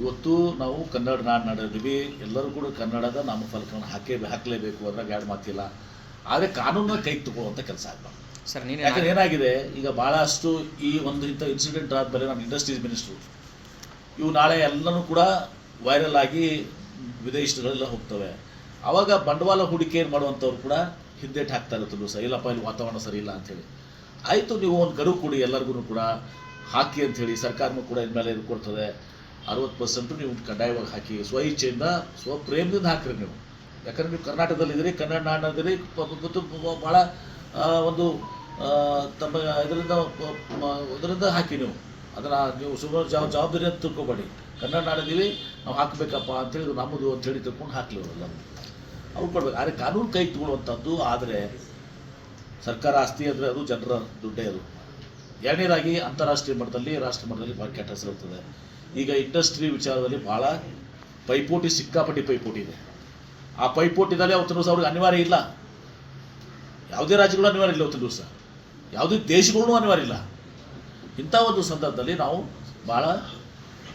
ಇವತ್ತು ನಾವು ಕನ್ನಡ ನಾಡು ನಡೆದಿವಿ ಎಲ್ಲರೂ ಕೂಡ ಕನ್ನಡದ ನಾಮಫಲಕವನ್ನು ಹಾಕೇ ಹಾಕಲೇಬೇಕು ಅದ್ರಾಗ ಎರಡು ಮಾತಿಲ್ಲ. ಆದರೆ ಕಾನೂನನ್ನ ಕೈಗೆ ತಗೊಳ್ಳುವಂಥ ಕೆಲಸ ಆಗಬಾರ್ದು. ಸರ್ ನೀನು ಯಾಕಂದ್ರೆ ಏನಾಗಿದೆ? ಈಗ ಭಾಳಷ್ಟು ಈ ಒಂದು ಇಂಥ ಇನ್ಸಿಡೆಂಟ್ ಆದಮೇಲೆ ನಮ್ಮ ಇಂಡಸ್ಟ್ರೀಸ್ ಮಿನಿಸ್ಟ್ರು ಇವು ನಾಳೆ ಎಲ್ಲನೂ ಕೂಡ ವೈರಲ್ ಆಗಿ ವಿದೇಶಗಳೆಲ್ಲ ಹೋಗ್ತವೆ. ಆವಾಗ ಬಂಡವಾಳ ಹೂಡಿಕೆ ಮಾಡುವಂಥವ್ರು ಕೂಡ ಹಿಂದೇಟು ಹಾಕ್ತಾ ಇರುತ್ತಲ್ಲ ಸರ್ ಇಲ್ಲಪ್ಪ ಇಲ್ಲಿ ವಾತಾವರಣ ಸರಿ ಇಲ್ಲ ಅಂಥೇಳಿ. ಆಯಿತು ನೀವು ಒಂದು ಗರು ಕೊಡಿ ಎಲ್ಲರಿಗೂ ಕೂಡ. ಹಾಕಿ ಅಂಥೇಳಿ ಸರ್ಕಾರನೂ ಕೂಡ ಇದ್ಮೇಲೆ ಇದು ಕೊಡ್ತದೆ ಅರವತ್ತು ಪರ್ಸೆಂಟು ನೀವು ಕಡ್ಡಾಯವಾಗಿ ಹಾಕಿ ಸ್ವ ಇಚ್ಛೆಯಿಂದ ಸ್ವ ಪ್ರೇಮದಿಂದ ಹಾಕ್ರಿ ನೀವು. ಯಾಕಂದ್ರೆ ನೀವು ಕರ್ನಾಟಕದಲ್ಲಿದ್ದೀರಿ ಕನ್ನಡ ನಾಡಿನದಿರಿ ಮತ್ತು ಭಾಳ ಒಂದು ತಮ್ಮ ಇದರಿಂದ ಇದರಿಂದ ಹಾಕಿ ನೀವು. ಅದನ್ನು ನೀವು ಜವಾಬ್ ಜವಾಬ್ದಾರಿ ಅಂತ ತಿಳ್ಕೊಬೇಡಿ. ಕನ್ನಡ ನಾಡಿದ್ದೀವಿ ನಾವು ಹಾಕಬೇಕಪ್ಪ ಅಂತೇಳಿ ನಮ್ಮದು ಅಂತೇಳಿ ತಿಳ್ಕೊಂಡು ಹಾಕ್ಲಿ ಅವರೆಲ್ಲ ಅವ್ರು ಕೊಡ್ಬೇಕು. ಆದರೆ ಕಾನೂನು ಕೈ ತಗೊಳ್ಳುವಂಥದ್ದು, ಆದರೆ ಸರ್ಕಾರ ಆಸ್ತಿ ಅಂದರೆ ಅದು ಜನರ ದುಡ್ಡೇ ಅದು. ಎರಡನೇದಾಗಿ ಅಂತಾರಾಷ್ಟ್ರೀಯ ಮಟ್ಟದಲ್ಲಿ, ರಾಷ್ಟ್ರ ಮಟ್ಟದಲ್ಲಿ ಭಾಳ ಕೆಟ್ಟ ಹೆಸರು ಇರ್ತದೆ ಈಗ ಇಂಡಸ್ಟ್ರಿ ವಿಚಾರದಲ್ಲಿ ಭಾಳ ಪೈಪೋಟಿ, ಸಿಕ್ಕಾಪಟ್ಟಿ ಪೈಪೋಟಿ ಇದೆ. ಆ ಪೈಪೋಟಿದಲ್ಲಿ ಅವತ್ತಿನ ದಿವಸ ಅವ್ರಿಗೆ ಅನಿವಾರ್ಯ ಇಲ್ಲ. ಯಾವುದೇ ರಾಜ್ಯಗಳು ಅನಿವಾರ್ಯ ಇಲ್ಲ ಅವತ್ತಿನ ದಿವಸ. ಯಾವುದೇ ದೇಶಗಳೂ ಅನಿವಾರ್ಯ ಇಲ್ಲ. ಇಂಥ ಒಂದು ಸಂದರ್ಭದಲ್ಲಿ ನಾವು ಭಾಳ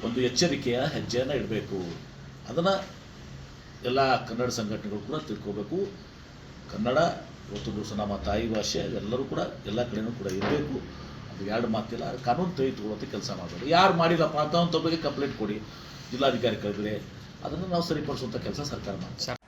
ಒಂದು ಎಚ್ಚರಿಕೆಯ, ಹೆಜ್ಜೆಯನ್ನು ಇಡಬೇಕು. ಅದನ್ನು ಎಲ್ಲ ಕನ್ನಡ ಸಂಘಟನೆಗಳು ಕೂಡ ತಿಳ್ಕೋಬೇಕು. ಕನ್ನಡ, ಇವತ್ತು ದಿವಸ ನಮ್ಮ ತಾಯಿ ಭಾಷೆ, ಎಲ್ಲರೂ ಕೂಡ ಎಲ್ಲ ಕಡೆನೂ ಕೂಡ ಇರಬೇಕು. ಅದು ಎರಡು ಮಾತಿಲ್ಲ. ಕಾನೂನು ತೆಗೆದುಕೊಳ್ಳುವಂಥ ಕೆಲಸ ಮಾಡಬೇಡಿ ಯಾರು ಮಾಡಿಲ್ಲಪ್ಪ ಅಂತ ಬಗ್ಗೆ ಕಂಪ್ಲೇಂಟ್ ಕೊಡಿ. ಜಿಲ್ಲಾಧಿಕಾರಿ ಕರೆದ್ರೆ ಅದನ್ನು ನಾವು ಸರಿಪಡಿಸುವಂಥ ಕೆಲಸ ಸರ್ಕಾರ ಮಾಡ್ತಾರೆ